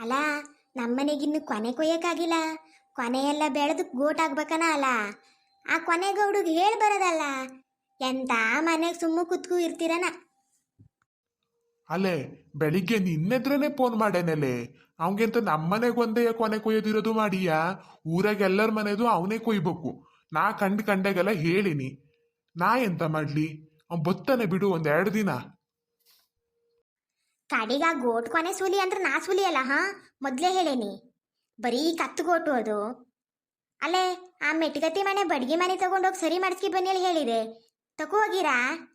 ಅಲ್ಲ ನಮ್ಮನೆಗಿನ್ನು ಕೊನೆ ಕೊಯ್ಯಕ್ಕಾಗಿಲ್ಲ. ಕೊನೆಯೆಲ್ಲ ಬೆಳೆದು ಗೋಟ್ ಆಗ್ಬೇಕನ ಅಲ್ಲ ಆ ಕೊನೆಗೆ ಹುಡುಗ ಹೇಳಿ ಬರೋದಲ್ಲ, ಎಂತ ಮನೆಗೆ ಸುಮ್ಮ ಕುತ್ಕು ಇರ್ತೀರನ? ಅಲ್ಲೇ ಬೆಳಿಗ್ಗೆ ನಿನ್ನೆದ್ರೇನೆ ಫೋನ್ ಮಾಡೇನಲೆ ಅವನಿಗೆಂತ ನಮ್ಮನೆಗೆ ಒಂದೇ ಕೊನೆ ಕೊಯ್ಯೋದಿರೋದು ಮಾಡಿಯಾ? ಊರಾಗ ಎಲ್ಲರ ಮನೆದು ಅವನೇ ಕೊಯ್ಬೇಕು. ನಾ ಕಂಡ್ ಕಂಡಾಗೆಲ್ಲ ಹೇಳಿನಿ. ನಾ ಎಂತ ಮಾಡ್ಲಿ? ಅವ್ನು ಬತ್ತಾನೆ ಬಿಡು ಒಂದೆರಡು ದಿನ. ಕಡಿಗ ಗೋಟ್ ಕೊನೆ ಸೂಲಿ ಅಂದ್ರೆ ನಾ ಸೂಲಿ ಅಲ್ಲ ಹಾ? ಮೊದ್ಲೇ ಹೇಳೇನಿ. ಬರೀ ಕತ್ತು ಗೋಟು ಅದು. ಅಲ್ಲೇ ಆ ಮೆಟ್ಗತಿ ಮನೆ ಬಡ್ಗಿ ಮನೆ ತಗೊಂಡೋಗಿ ಸರಿ ಮಾಡಿಸ್ಕಿ ಬನ್ನಿ ಅಲ್ಲಿ ಹೇಳಿದೆ. ತಗೋ ಹೋಗಿರಾ?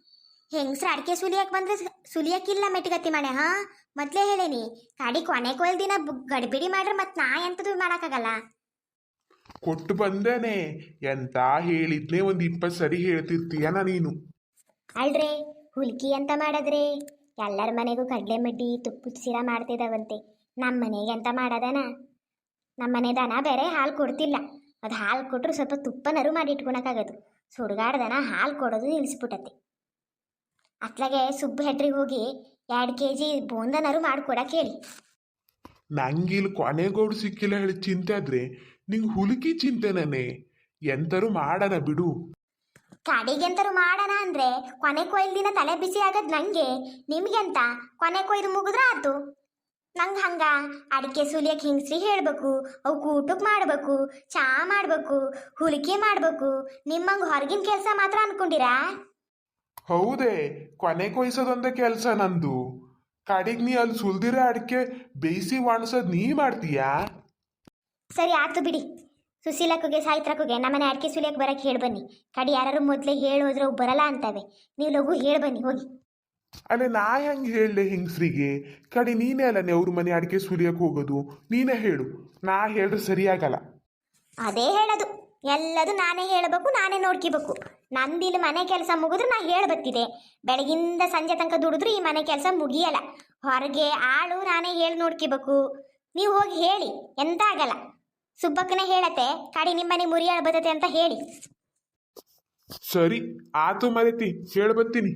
ಹೆಂಗ್ಸ್ರ ಅಡಿಕೆ ಸುಲಿಯಕ್ ಬಂದ್ರೆ ಸುಲಿಯಕ್ಕಿಲ್ಲ ಮೆಟ್ಗತಿ ಮನೆ ಹಾ? ಮೊದ್ಲೇ ಹೇಳೇನಿ. ಕಾಡಿ ಕೊನೆ ಕೊಯ್ಲ್ ದಿನ ಗಡಿಬಿಡಿ ಮಾಡ್ರೆ ಮತ್ತೆ ನಾ ಎಂತದು ಮಾಡಕ್ಕಾಗಲ್ಲ. ಕೊಟ್ಟು ಬಂದೇನೆ. ಎಂತ ಹೇಳಿದ್ನೆ ಒಂದ್ ಇಪ್ಪತ್ತು ಸರಿ ಹೇಳ್ತಿರ್ತೀಯ ನೀನು. ಅಲ್ರಿ ಹುಲ್ಕಿ ಅಂತ ಮಾಡದ್ರಿ? ಎಲ್ಲರ ಮನೆಗೂ ಕಡಲೆ ಮಡ್ಡಿ ತುಪ್ಪದ ಸಿರ ಮಾಡ್ತಿದ್ದಾವಂತೆ ನಮ್ಮ ಮನೆಗೆ ಅಂತ ಮಾಡದನ? ನಮ್ಮ ಮನೆ ದನ ಬೇರೆ ಹಾಲು ಕೊಡ್ತಿಲ್ಲ. ಅದು ಹಾಲು ಕೊಟ್ಟರು ಸ್ವಲ್ಪ ತುಪ್ಪನರು ಮಾಡಿ ಇಟ್ಕೊಳಕ್ಕಾಗದು ದನ ಹಾಲು ಕೊಡೋದು ನಿಲ್ಲಿಸ್ಬಿಟ್ಟತೆ ಅತ್ಲಾಗೆ ಸುಬ್ಬ ಹೆಡ್ರಿಗೆ ಹೋಗಿ ಎರಡು ಕೆ ಜಿ ಬೋಂದನರು ಮಾಡ್ಕೊಡಕ್ಕೆ ಹೇಳಿ ನಂಗಿಲ್ ಕೊನೆಗೋಡು ಸಿಕ್ಕಿಲ್ಲ ಹೇಳಿ ಚಿಂತೆ ಆದ್ರೆ ನಿಂಗೆ ಹುಲುಕಿ ಚಿಂತೆ ನಾನೇ ಎಂತರೂ ಮಾಡನ ಬಿಡು. ಕಡೆಗೆಂತರು ಮಾಡೋಣ ಅಂದ್ರೆ ಕೊನೆ ಕೊಯ್ಲ್ ದಿನ ತಲೆ ಬಿಸಿ ಆಗದ್ ನಂಗೆ. ನಿಮ್ಗೆಂತ? ಕೊನೆ ಕೊಯ್ದು ಮುಗಿದ್ರ ಆತು ನಂಗೆ ಹಂಗ. ಅಡಿಕೆ ಸುಲಿಯಕ್ಕೆ ಹಿಂಗ್ಸ್ರಿ ಹೇಳ್ಬೇಕು? ಅವು ಕೂಟುಕ್ ಮಾಡ್ಬೇಕು ಚಾ ಮಾಡ್ಬೇಕು ಹುಲಿಕೆ ಮಾಡ್ಬೇಕು. ನಿಮ್ಮಂಗ್ ಹೊರಗಿನ ಕೆಲಸ ಮಾತ್ರ ಅನ್ಕೊಂಡಿರಾ? ಹೌದೇ ಕೊನೆ ಕೊಯ್ಸೋದೊಂದ ಕೆಲಸ ನಂದು. ಕಡಿಗ್ ನೀ ಅಲ್ಲಿ ಸುಲ್ದಿರ ಅಡಿಕೆ ಬೇಯಿಸಿ ಒಣಸೋದ್ ನೀ ಮಾಡ್ತೀಯಾ? ಸರಿ ಆಯ್ತು ಬಿಡಿ. ಸುಶೀಲಕ್ಕಗೆ ನಮ್ಮ ನಮ್ಮನೆ ಅಡಿಕೆ ಸುಲಿಯಕ್ಕೆ ಬರಕ್ಕೆ ಹೇಳಿ ಬನ್ನಿ. ಕಡಿ ಯಾರು ಮೊದಲೇ ಹೇಳೋದ್ರೆ ಬರಲ್ಲ ಅಂತವೆ. ನೀವು ಲಘು ಹೇಳಿ ಬನ್ನಿ ಹೋಗಿ. ಅಲ್ಲಿ ನಾ ಹೆಂಗೆ ಹೇಳಲೆ ಹಿಂಗ್ಸ್ರಿಗೆ ಕಡಿ ನೀನೇ ಅಲ್ಲ ಅವ್ರ ಮನೆ ಅಡಿಕೆ ಸುಲಿಯಕ್ಕೆ ಹೋಗೋದು. ನೀನೇ ಹೇಳು. ನಾ ಹೇಳ್ರೆ ಸರಿಯಾಗಲ್ಲ. ಅದೇ ಹೇಳೋದು. ಎಲ್ಲದು ನಾನೇ ಹೇಳಬೇಕು ನಾನೇ ನೋಡ್ಕಿಬೇಕು. ನಂದಿಲ್ಲಿ ಮನೆ ಕೆಲಸ ಮುಗಿದ್ರೆ ನಾ ಹೇಳಬತ್ತಿದೆ ಬೆಳಗಿಂದ ಸಂಜೆ ತನಕ ದುಡಿದ್ರು ಈ ಮನೆ ಕೆಲಸ ಮುಗಿಯಲ್ಲ. ಹೊರಗೆ ಆಳು ನಾನೇ ಹೇಳಿ ನೋಡ್ಕಿಬೇಕು. ನೀವು ಹೋಗಿ ಹೇಳಿ. ಎಂತ ಆಗಲ್ಲ. ಸುಬ್ಬಕ್ಕನೇ ಹೇಳತ್ತೆ ಕಾಡಿ ನಿಮ್ಮನೆ ಮುರಿಯಾಳ ಬರ್ತತೆ ಅಂತ ಹೇಳಿ. ಸರಿ ಆತು ಮರೆತಿ ಹೇಳ್ಬತ್ತೀನಿ